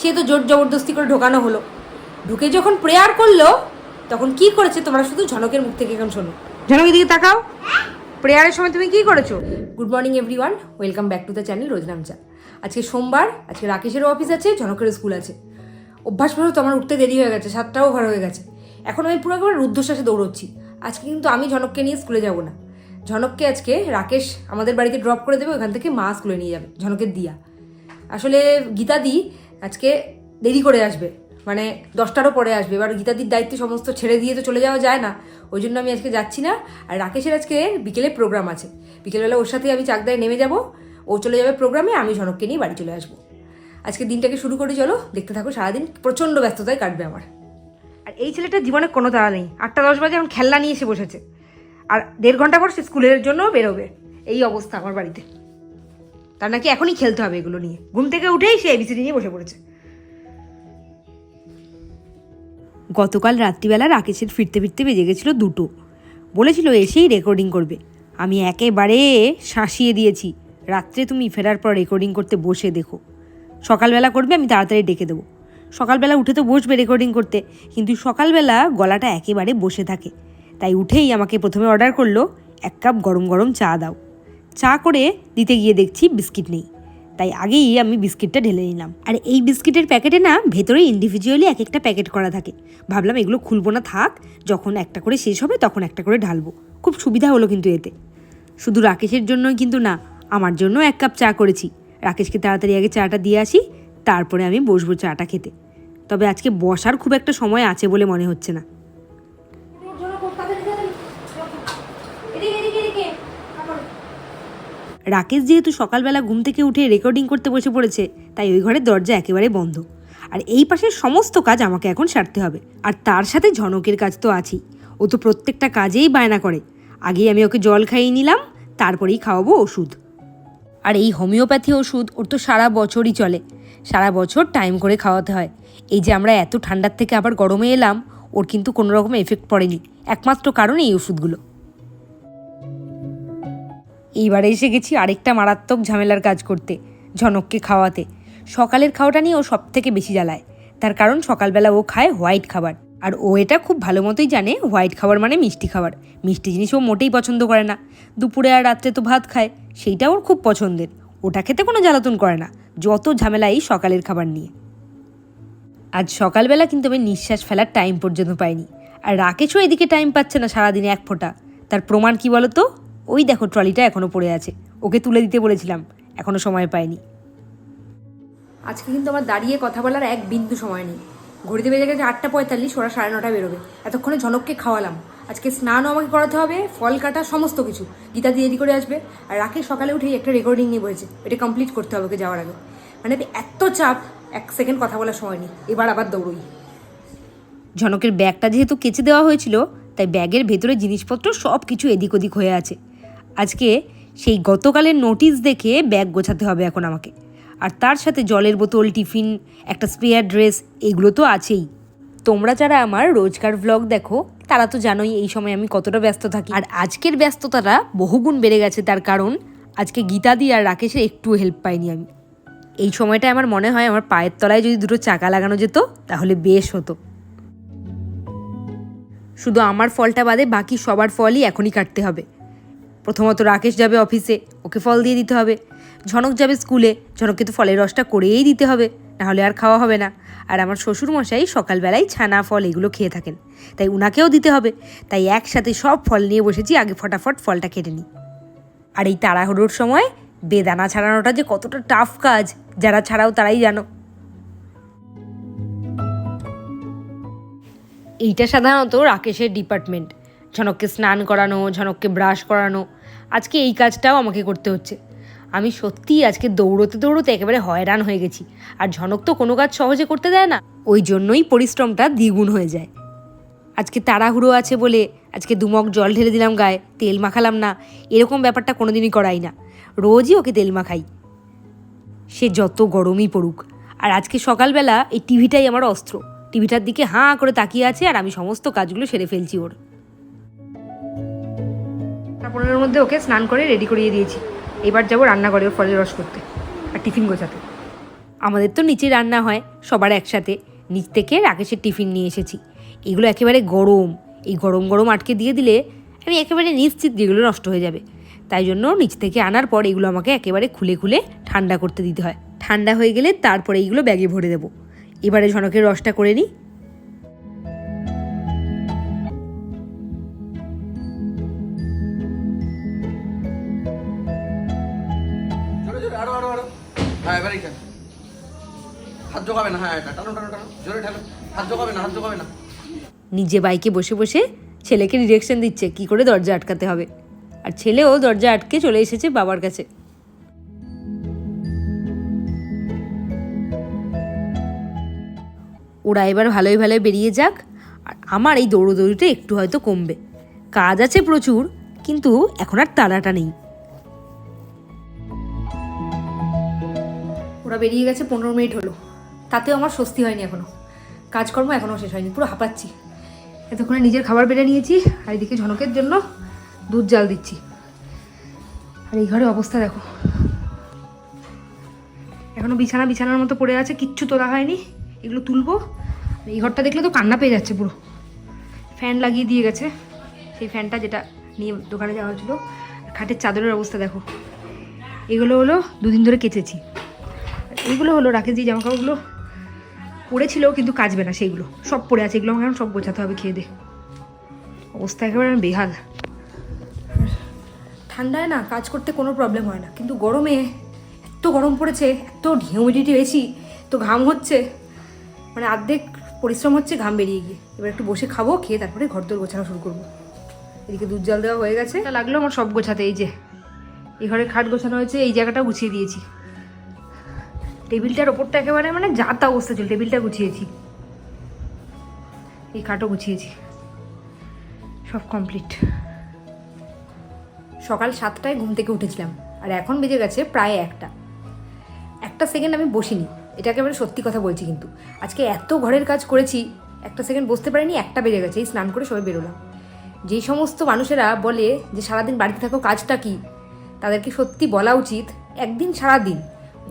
সে তো জোর জবরদস্তি করে ঢোকানো হলো। ঢুকে যখন প্রেয়ার করল, তখন কি করেছে তোমরা শুধু ঝনকের মুখ থেকে এখন শোনো। ঝনকের দিকে তাকাও। প্রেয়ারের সময় তুমি কি করেছ? Good morning everyone welcome back to the channel রোজনাম চা আজকে সোমবার, আজকে রাকেশেরও অফিস আছে ঝনকেরও স্কুল আছে। অভ্যাস অভ্যাসবশত আমার উঠতে দেরি হয়ে গেছে, সাতটাও ঘর হয়ে গেছে। এখন আমি পুরো একবার রুদ্ধশ্বাসে দৌড়চ্ছি। আজকে কিন্তু আমি ঝনককে নিয়ে স্কুলে যাব না। ঝনককে আজকে রাকেশ আমাদের বাড়িতে ড্রপ করে দেবে, ওখান থেকে মা স্কুলে নিয়ে যাবে, ঝনকের দিয়া। আসলে গীতাদি আজকে দেরি করে আসবে। মানে দশটারও পরে আসবে। এবার গীতাদির দায়িত্ব সমস্ত ছেড়ে দিয়ে তো চলে যাওয়া যায় না। ওই জন্য আমি আজকে যাচ্ছি না। আর রাকেশের আজকে বিকেলে প্রোগ্রাম আছে। বিকেলবেলা ওর সাথে আমি চাকদায় নেমে যাব। ও চলে যাবে প্রোগ্রামে আমি ঝনককে নিয়ে বাড়ি চলে আসব। আজকে দিনটাকে শুরু করে, চলো। দেখতে থাকো, সারাদিন প্রচণ্ড ব্যস্ততায় কাটবে আমার। আর এই ছেলেটার জীবনে কোনো তাড়া নেই। আটটা দশ বাজে এখন খেলনা নিয়ে এসে বসেছে। আর দেড় ঘণ্টা পর সে স্কুলের জন্য বেরোবে। এই অবস্থা আমার বাড়িতে। তার নাকি এখনই খেলতে হবে এগুলো নিয়ে। ঘুম থেকে উঠেই সে এবিসিডি নিয়ে বসে পড়েছে। গতকাল রাত্রিবেলা রাকেশের ফিরতে ফিরতে বেজে গেছিল দুটো। বলেছিল এসেই রেকর্ডিং করবে। আমি একেবারে শাসিয়ে দিয়েছি। রাত্রে তুমি ফেরার পর রেকর্ডিং করতে বসে দেখো। সকালবেলা করবে, আমি তাড়াতাড়ি ডেকে দেবো। সকালবেলা উঠে তো বসবে রেকর্ডিং করতে, কিন্তু সকালবেলা গলাটা একেবারে বসে থাকে। তাই উঠেই আমাকে প্রথমে অর্ডার করল, এক কাপ গরম গরম চা দাও। চা করে দিতে গিয়ে দেখছি বিস্কিট নেই। তাই আগেই আমি বিস্কিটটা ঢেলে নিলাম। আর এই বিস্কিটের প্যাকেটে না ভেতরে ইন্ডিভিজুয়ালি এক একটা প্যাকেট করা থাকে। ভাবলাম এগুলো খুলবো না থাক, যখন একটা করে শেষ হবে তখন একটা করে ঢালবো। খুব সুবিধা হলো কিন্তু এতে। শুধু রাকেশের জন্যই কিন্তু না, আমার জন্য এক কাপ চা করেছি। রাকেশকে তাড়াতাড়ি আগে চাটা দিয়ে আসি, তারপরে আমি বসবো চাটা খেতে। তবে আজকে বসার খুব একটা সময় আছে বলে মনে হচ্ছে না। রাকেশ যেহেতু সকালবেলা ঘুম থেকে উঠে রেকর্ডিং করতে বসে পড়েছে, তাই ওই ঘরের দরজা একেবারে বন্ধ। আর এই পাশের সমস্ত কাজ আমাকে এখন সারতে হবে, আর তার সাথে ঝনকের কাজ তো আছেই। ও তো প্রত্যেকটা কাজেই বায়না করে। আগেই আমি ওকে জল খাইয়ে নিলাম, তারপরেই খাওয়াবো ওষুধ। আর এই হোমিওপ্যাথি ওষুধ ওর তো সারা বছরই চলে। সারা বছর টাইম করে খাওয়াতে হয়। এই যে আমরা এত ঠান্ডার থেকে আবার গরমে এলাম, ওর কিন্তু কোনো রকম এফেক্ট পড়েনি। একমাত্র কারণ এই ওষুধগুলো। এইবারে এসে গেছি আরেকটা মারাত্মক ঝামেলার কাজ করতে, ঝনককে খাওয়াতে। সকালের খাওয়াটা নিয়ে ও সব থেকে বেশি জ্বালায়। তার কারণ সকালবেলা ও খায় হোয়াইট খাবার। আর ও এটা খুব ভালো মতোই জানে, হোয়াইট খাবার মানে মিষ্টি খাবার। মিষ্টি জিনিস ও মোটেই পছন্দ করে না। দুপুরে আর রাত্রে তো ভাত খায়, সেইটা ওর খুব পছন্দের। ওটা খেতে কোনো জ্বালাতন করে না, যত ঝামেলা এই সকালের খাবার নিয়ে। আজ সকালবেলা কিন্তু আমি নিঃশ্বাস ফেলার টাইম পর্যন্ত পাইনি। আর রাকেশও এদিকে টাইম পাচ্ছে না সারাদিনে এক ফোঁটা। তার প্রমাণ কি বলো তো ওই দেখো ট্রলিটা এখনও পড়ে আছে। ওকে তুলে দিতে বলেছিলাম এখনও সময় পাইনি। আজকে কিন্তু আমার দাঁড়িয়ে কথা বলার এক বিন্দু সময় নেই। ঘড়িতে বেজে গেছে আটটা পঁয়তাল্লিশ ওরা সাড়ে নটা বেরোবে। এতক্ষণে ঝনককে খাওয়ালাম। আজকে স্নানও আমাকে করাতে হবে ফল কাটা সমস্ত কিছু। গীতা দিয়ে করে আসবে। আর রাকে সকালে উঠেই একটা রেকর্ডিং নিয়ে বলেছে এটা কমপ্লিট করতে হবে ওকে যাওয়ার আগে। মানে এত চাপ এক সেকেন্ড কথা বলার সময় নেই। এবার আবার দৌড়ই। ঝনকের ব্যাগটা যেহেতু কেচে দেওয়া হয়েছিল তাই ব্যাগের ভেতরে জিনিসপত্র সব কিছু এদিক ওদিক হয়ে আছে। আজকে সেই গতকালের নোটিশ দেখে ব্যাগ গোছাতে হবে এখন আমাকে। আর তার সাথে জলের বোতল, টিফিন, একটা স্পেয়ার ড্রেস এগুলো তো আছেই। তোমরা যারা আমার রোজকার ভ্লগ দেখো, তারা তো জানোই এই সময় আমি কতটা ব্যস্ত থাকি। আর আজকের ব্যস্ততাটা বহুগুণ বেড়ে গেছে, তার কারণ আজকে গীতা গীতাদি আর রাকেশের একটু হেল্প পাইনি আমি। এই সময়টা আমার মনে হয় আমার পায়ের তলায় যদি দুটো চাকা লাগানো যেত, তাহলে বেশ হতো। শুধু আমার ফলটা বাদে বাকি সবার ফলই এখনই কাটতে হবে। প্রথমত রাকেশ যাবে অফিসে, ওকে ফল দিয়ে দিতে হবে। ঝনক যাবে স্কুলে, ঝনককে তো ফলের রসটা করেই দিতে হবে, নাহলে আর খাওয়া হবে না। আর আমার শ্বশুর মশাই সকালবেলায় ছানা ফল এগুলো খেয়ে থাকেন, তাই উনাকেও দিতে হবে। তাই একসাথে সব ফল নিয়ে বসেছি, আগে ফটাফট ফলটা কেটে নিই। আর এই তাড়াহুড়োর সময় বেদানা ছাড়ানোটা যে কতটা টাফ কাজ, যারা ছাড়াও তারাই জানো। এইটা সাধারণত রাকেশের ডিপার্টমেন্ট ঝনককে স্নান করানো, ঝনককে ব্রাশ করানো। আজকে এই কাজটাও আমাকে করতে হচ্ছে। আমি সত্যিই আজকে দৌড়তে দৌড়তে একেবারে হয়রান হয়ে গেছি। আর ঝনক তো কোনো কাজ সহজে করতে দেয় না। ওই জন্যই পরিশ্রমটা দ্বিগুণ হয়ে যায়। আজকে তাড়াহুড়ো আছে বলে আজকে দুমক জল ঢেলে দিলাম গায়ে, তেল মাখালাম না। এরকম ব্যাপারটা কোনোদিনই করাই না। রোজই ওকে তেল মাখাই। সে যত গরমই পড়ুক। আর আজকে সকালবেলা এই টিভিটাই আমার অস্ত্র। টিভিটার দিকে হাঁ করে তাকিয়ে আছে আর আমি সমস্ত কাজগুলো সেরে ফেলছি ওর। পনেরোর মধ্যে ওকে স্নান করে রেডি করিয়ে দিয়েছি। এবার যাব রান্নাঘরে ওর ফলের রস করতে আর টিফিন গোছাতে। আমাদের তো নিচে রান্না হয়, সবার একসাথে। নিচ থেকে রাকেশের টিফিন নিয়ে এসেছি। এগুলো একেবারে গরম। এই গরম গরম আটকে দিয়ে দিলে আমি একেবারে নিশ্চিত যেগুলো নষ্ট হয়ে যাবে। তাই জন্য নিচ থেকে আনার পর এগুলো আমাকে একেবারে খুলে খুলে ঠান্ডা করতে দিতে হয়। ঠান্ডা হয়ে গেলে তারপরে এইগুলো ব্যাগে ভরে দেবো। এবারে ঝনকের রসটা করে নিই। হ্যাঁ হ্যাঁ নিজে বাইকে বসে বসে ছেলেকে ডিরেকশন দিচ্ছে, কি করে দরজা আটকাতে হবে? আর ছেলেও দরজা আটকে চলে এসেছে বাবার কাছে। ওরা এবার ভালোই ভালোই বেরিয়ে যাক, আর আমার এই দৌড়োদৌড়িটা একটু হয়তো কমবে। কাজ আছে প্রচুর, কিন্তু এখন আর তাড়াটা নেই। ওরা বেরিয়ে গেছে, পনেরো মিনিট হলো। তাতেও আমার স্বস্তি হয়নি এখনও কাজকর্ম এখনও শেষ হয়নি, পুরো হাঁপাচ্ছি। এতক্ষণে নিজের খাবার বেড়ে নিয়েছি, আর এদিকে ঝনকের জন্য দুধ জাল দিচ্ছি। আর এই ঘরে অবস্থা দেখো। এখনও বিছানা বিছানার মতো পড়ে আছে, কিচ্ছু তোলা হয়নি। এগুলো তুলবো। এই ঘরটা দেখলে তো কান্না পেয়ে যাচ্ছে পুরো। ফ্যান লাগিয়ে দিয়ে গেছে। সেই ফ্যানটা যেটা নিয়ে দোকানে যাওয়া হয়েছিল খাটের চাদরের অবস্থা দেখো। এগুলো হলো দুদিন ধরে কেচেছি। এইগুলো হলো রাখে যে জামা কাপড়গুলো পড়েছিল কিন্তু কাচবে না সেইগুলো। সব পড়ে আছে এগুলো আমাকে এখন সব গোছাতে হবে খেয়ে দে। অবস্থা একেবারে বেহাল। ঠান্ডায় না কাজ করতে কোনো প্রবলেম হয় না। কিন্তু গরমে এত গরম পড়েছে এত হিউমিডিটি বেশি তো ঘাম হচ্ছে। মানে অর্ধেক পরিশ্রম হচ্ছে ঘাম বেরিয়ে গিয়ে। এবার একটু বসে খাব খেয়ে তারপরে ঘর দোর গোছানো শুরু করব। এদিকে দুধ জল দেওয়া হয়ে গেছে। লাগল আমার সব গোছাতে এই যে। এই ঘরে খাট গোছানো হয়েছে এই জায়গাটা গুছিয়ে দিয়েছি। টেবিলটার ওপরটা একেবারে মানে যা তা অবস্থা ছিল, টেবিলটা গুছিয়েছি। এই খাটও গুছিয়েছি। সব কমপ্লিট সকাল সাতটায় ঘুম থেকে উঠেছিলাম, আর এখন বেজে গেছে প্রায় একটা। একটা সেকেন্ড আমি বসিনি এটা একেবারে সত্যি কথা বলছি কিন্তু। আজকে এত ঘরের কাজ করেছি, একটা সেকেন্ড বসতে পারিনি, একটা বেজে গেছে, এই স্নান করে সবাই বেরোলাম। যেই সমস্ত মানুষেরা বলে যে সারাদিন বাড়িতে থাকো, কাজটা কি? তাদেরকে সত্যি বলা উচিত, একদিন সারাদিন,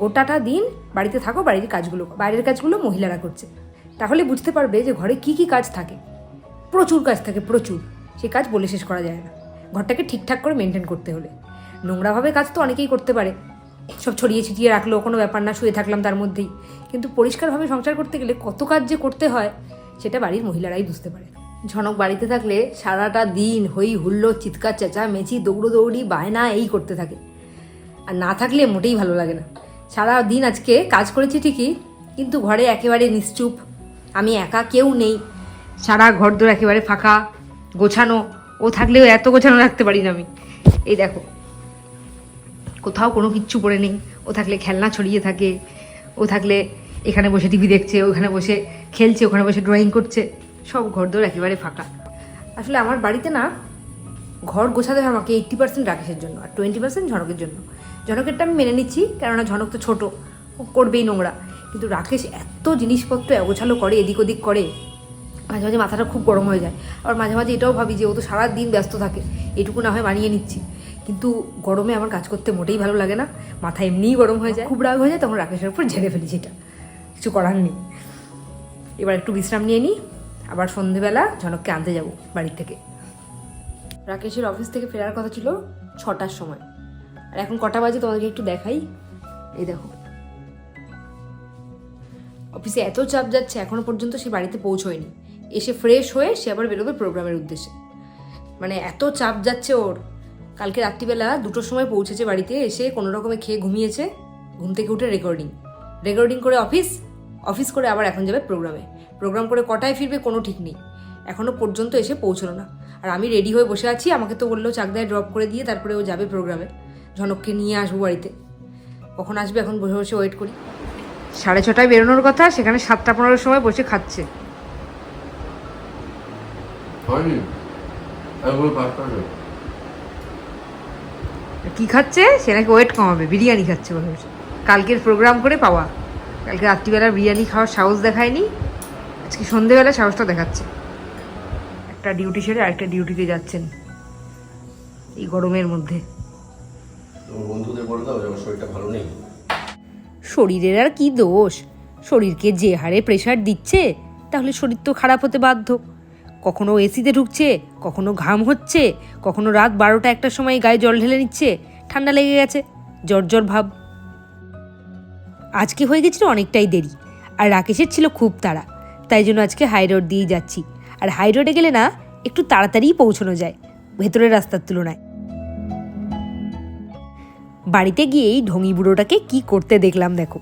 গোটাটা দিন বাড়িতে থাকো, বাড়ির কাজগুলো বাইরের কাজগুলো মহিলারা করছে। তাহলে বুঝতে পারবে যে ঘরে কি কি কাজ থাকে। প্রচুর কাজ থাকে, প্রচুর। সে কাজ বলে শেষ করা যায় না। ঘরটাকে ঠিকঠাক করে মেনটেন করতে হলে। নোংরাভাবে কাজ তো অনেকেই করতে পারে। সব ছড়িয়ে ছিটিয়ে রাখল, কোনো ব্যাপার না, শুয়ে থাকলাম তার মধ্যেই। কিন্তু পরিষ্কারভাবে সংসার করতে গেলে কত কাজ যে করতে হয়, সেটা বাড়ির মহিলারাই বুঝতে পারে। ঝনক বাড়িতে থাকলে সারাটা দিন হই হুল্লো চিৎকার চেঁচা মেচি দৌড়ো দৌড়ি বায়না, এই করতে থাকে। আর না থাকলে মোটেই ভালো লাগে না। সারা দিন আজকে কাজ করেছি ঠিকই, কিন্তু ঘরে একেবারে নিশ্চুপ। আমি একা কেউ নেই। সারা ঘর দোর একেবারে ফাঁকা, গোছানো। ও থাকলেও এত গোছানো রাখতে পারি না আমি। এই দেখো, কোথাও কোনো কিচ্ছু পড়ে নেই। ও থাকলে খেলনা ছড়িয়ে থাকে, ও থাকলে এখানে বসে টিভি দেখছে, ওখানে বসে খেলছে, ওখানে বসে ড্রয়িং করছে। সব ঘরদোর একেবারে ফাঁকা। আসলে আমার বাড়িতে না, ঘর গোছাতে হয় আমাকে এইট্টি পার্সেন্ট রাকেশের জন্য আর টোয়েন্টি পার্সেন্ট ঝড়কের জন্য। ঝনকেরটা আমি মেনে নিচ্ছি কেননা ঝনক তো ছোটো ও করবেই নোংরা। কিন্তু রাকেশ এত জিনিসপত্র অগোছালো করে এদিক ওদিক করে মাঝে মাঝে মাথাটা খুব গরম হয়ে যায়। আবার মাঝে মাঝে এটাও ভাবি যে ও তো সারা দিন ব্যস্ত থাকে এটুকু না হয় মানিয়ে নিচ্ছি। কিন্তু গরমে আমার কাজ করতে মোটেই ভালো লাগে না মাথা এমনিই গরম হয়ে যায়। খুব রাগ হয়ে যায় তখন রাকেশের উপর ঝেড়ে ফেলি সেটা কিছু করার নেই। এবার একটু বিশ্রাম নিয়ে নিই আবার সন্ধেবেলা ঝনককে আনতে যাব বাড়ি থেকে। রাকেশের অফিস থেকে ফেরার কথা ছিল ছটার সময়। আর এখন কটা বাজে তোমাদেরকে একটু দেখাই। এই দেখো। অফিসে এত চাপ যাচ্ছে, এখনও পর্যন্ত সে বাড়িতে পৌঁছয়নি। এসে ফ্রেশ হয়ে সে আবার বেরোবে প্রোগ্রামের উদ্দেশ্যে। মানে এত চাপ যাচ্ছে ওর। কালকে রাত্রিবেলা দুটোর সময় পৌঁছেছে বাড়িতে, এসে কোনো রকমে খেয়ে ঘুমিয়েছে। ঘুম থেকে উঠে রেকর্ডিং রেকর্ডিং করে অফিস অফিস করে আবার এখন যাবে প্রোগ্রামে প্রোগ্রাম করে কটায় ফিরবে কোনো ঠিক নেই। এখনও পর্যন্ত এসে পৌঁছলো না। আর আমি রেডি হয়ে বসে আছি, আমাকে তো বলল চাকদায় ড্রপ করে দিয়ে তারপরে ও যাবে প্রোগ্রামে ঝনককে নিয়ে আসব বাড়িতে। কখন আসবে এখন বসে বসে ওয়েট করি। সাড়ে ছটায় বেরোনোর কথা সেখানে সাতটা পনেরোর সময় বসে খাচ্ছে। কি খাচ্ছে? সে নাকি ওয়েট কমাবে বিরিয়ানি খাচ্ছে বলে বসে। কালকের প্রোগ্রাম করে পাওয়া। কালকে রাত্রিবেলা বিরিয়ানি খাওয়ার সাহস দেখায়নি। আজকে সন্ধেবেলা সাহসটা দেখাচ্ছে। একটা ডিউটি সেরে আরেকটা ডিউটিতে যাচ্ছেন। এই গরমের মধ্যে। বন্ধুদের বলে দাও যে শরীরটা ভালো নেই। শরীরের আর কি দোষ? শরীরকে যে হারে প্রেশার দিচ্ছে, তাহলে শরীর তো খারাপ হতে বাধ্য। কখনো এসিতে ঢুকছে, কখনো ঘাম হচ্ছে, কখনো রাত বারোটা একটার সময় গায়ে জল ঢেলে নিচ্ছে, ঠান্ডা লেগে গেছে, জ্বর জ্বর ভাব। আজকে হয়ে গেছিল অনেকটাই দেরি, আর রাকেশের ছিল খুব তাড়া, তাই জন্য আজকে হাই রোড দিয়েই যাচ্ছি। আর হাই রোডে গেলে না, একটু তাড়াতাড়িই পৌঁছানো যায়, ভেতরের রাস্তার তুলনায়। বাড়িতে গিয়েই ঢঙি বুড়োটাকে কি করতে দেখলাম দেখো।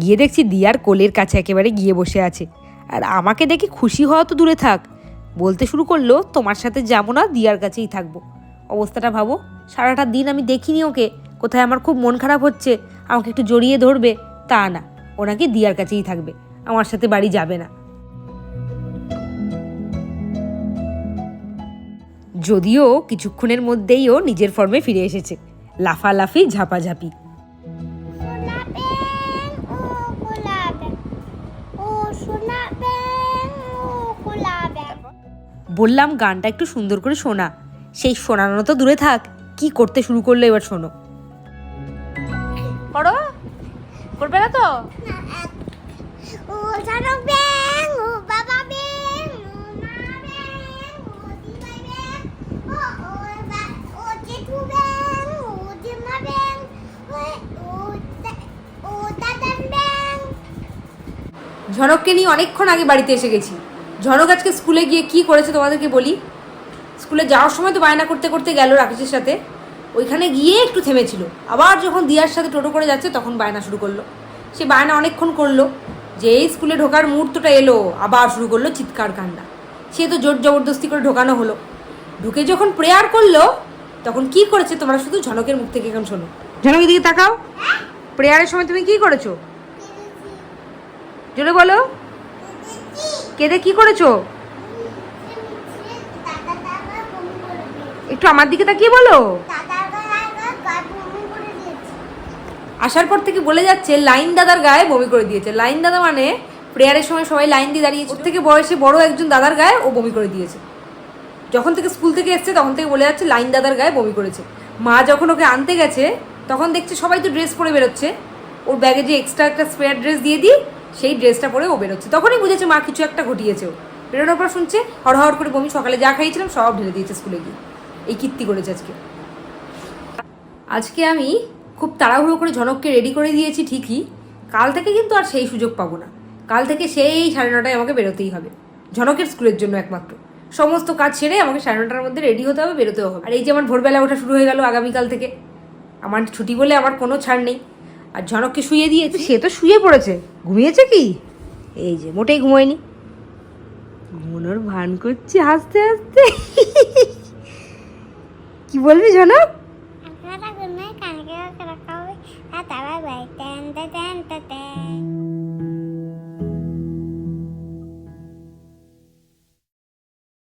গিয়ে দেখছি দিয়ার কোলের কাছে একেবারে গিয়ে বসে আছে। আর আমাকে দেখে খুশি হওয়া তো দূরে থাক। বলতে শুরু করল, তোমার সাথে যাব না, দিয়ার কাছেই থাকব। অবস্থাটা ভাবো, সারাটা দিন আমি দেখিনি ওকে। কোথায় আমার খুব মন খারাপ হচ্ছে, আমাকে একটু জড়িয়ে ধরবে, তা না। ওনাকে দিয়ার কাছেই থাকবে, আমার সাথে বাড়ি যাবে না। যদিও কিছুক্ষণের মধ্যেই ও নিজের ফর্মে ফিরে এসেছে। লাফালাফি ঝাপাঝাপি। বললাম গানটা একটু সুন্দর করে শোনা। সেই শোনানো তো দূরে থাক কি করতে শুরু করল এবার শোনো। করো করবে না তো ও সোনা ব্যাং ও বাবা ব্যাং ও মা ব্যাং ও দিবাই ব্যাং ও ও বা ও জেঠু ব্যাং ও জিমা ব্যাং ও ও দা- ও দাদান ব্যাং ঝনককে নিয়ে অনেকক্ষণ আগে বাড়িতে এসে গেছি। ঝনক আজকে স্কুলে গিয়ে কি করেছে তোমাদেরকে বলি? স্কুলে যাওয়ার সময় তো বায়না করতে করতে গেল রাকেশের সাথে। ওইখানে গিয়ে একটু থেমেছিল। আবার যখন দিয়ার সাথে টোটো করে যাচ্ছে, তখন বায়না শুরু করল। সে বায়না অনেকক্ষণ করল। যে এই স্কুলে ঢোকার মুহূর্তটা এলো, আবার শুরু করল চিৎকার কান্না। সে তো জোর জবরদস্তি করে ঢোকানো হলো। ঢুকে যখন প্রেয়ার করল, তখন কি করেছে তোমরা শুধু ঝনকের মুখ থেকে এখন শোনো। ঝনকের দিকে তাকাও। প্রেয়ারের সময় তুমি কি করেছ? জোরে বলো। কেঁদে কি করেছ? একটু আমার দিকে তাকিয়ে বলো। আসার পর থেকে বলে যাচ্ছে, লাইন দাদার গায়ে বমি করে দিয়েছে। লাইন দাদা মানে প্রেয়ারের সময় সবাই লাইন দিয়ে দাঁড়িয়েছে। ওর থেকে বয়সে বড় একজন দাদার গায়ে ও বমি করে দিয়েছে। যখন থেকে স্কুল থেকে এসছে, তখন থেকে বলে যাচ্ছে, লাইন দাদার গায়ে বমি করেছে। মা যখন ওকে আনতে গেছে, তখন দেখছে সবাই তো ড্রেস পরে বেরোচ্ছে। ওর ব্যাগে যে এক্সট্রা একটা স্পেয়ার ড্রেস দিয়ে দিই সেই ড্রেসটা পরে ও বেরোচ্ছে। তখনই বুঝেছে মা, কিছু একটা ঘটিয়েছে বেরোনোর পর শুনছে, হড়হড় করে বমি, সকালে যা খাইয়েছিলাম সব ঢেলে দিয়েছে স্কুলে গিয়ে। এই কীর্তি করেছে আজকে। আজকে আমি খুব তাড়াহুড়ো করে ঝনককে রেডি করে দিয়েছি ঠিকই। কাল থেকে কিন্তু আর সেই সুযোগ পাবো না। কাল থেকে সেই সাড়ে নটায় আমাকে বেরোতেই হবে। ঝনকের স্কুলের জন্য একমাত্র। সমস্ত কাজ ছেড়ে আমাকে সাড়ে নটার মধ্যে রেডি হতে হবে, বেরোতেও হবে। আর এই যে আমার ভোরবেলা ওঠা শুরু হয়ে গেল আগামীকাল থেকে। আমার ছুটি বলে আমার কোনো ছাড় নেই। আর ঝনককে শুয়ে দিয়েছে। সে তো শুয়ে পড়েছে। ঘুমিয়েছে কি? এই যে মোটেই ঘুমোয়নি। ঘুমোনোর ভান করছি হাসতে হাসতে। কি বলবি ঝনক? আপনারা রাখা হবে। আর তারা বাই টেন টেন টেন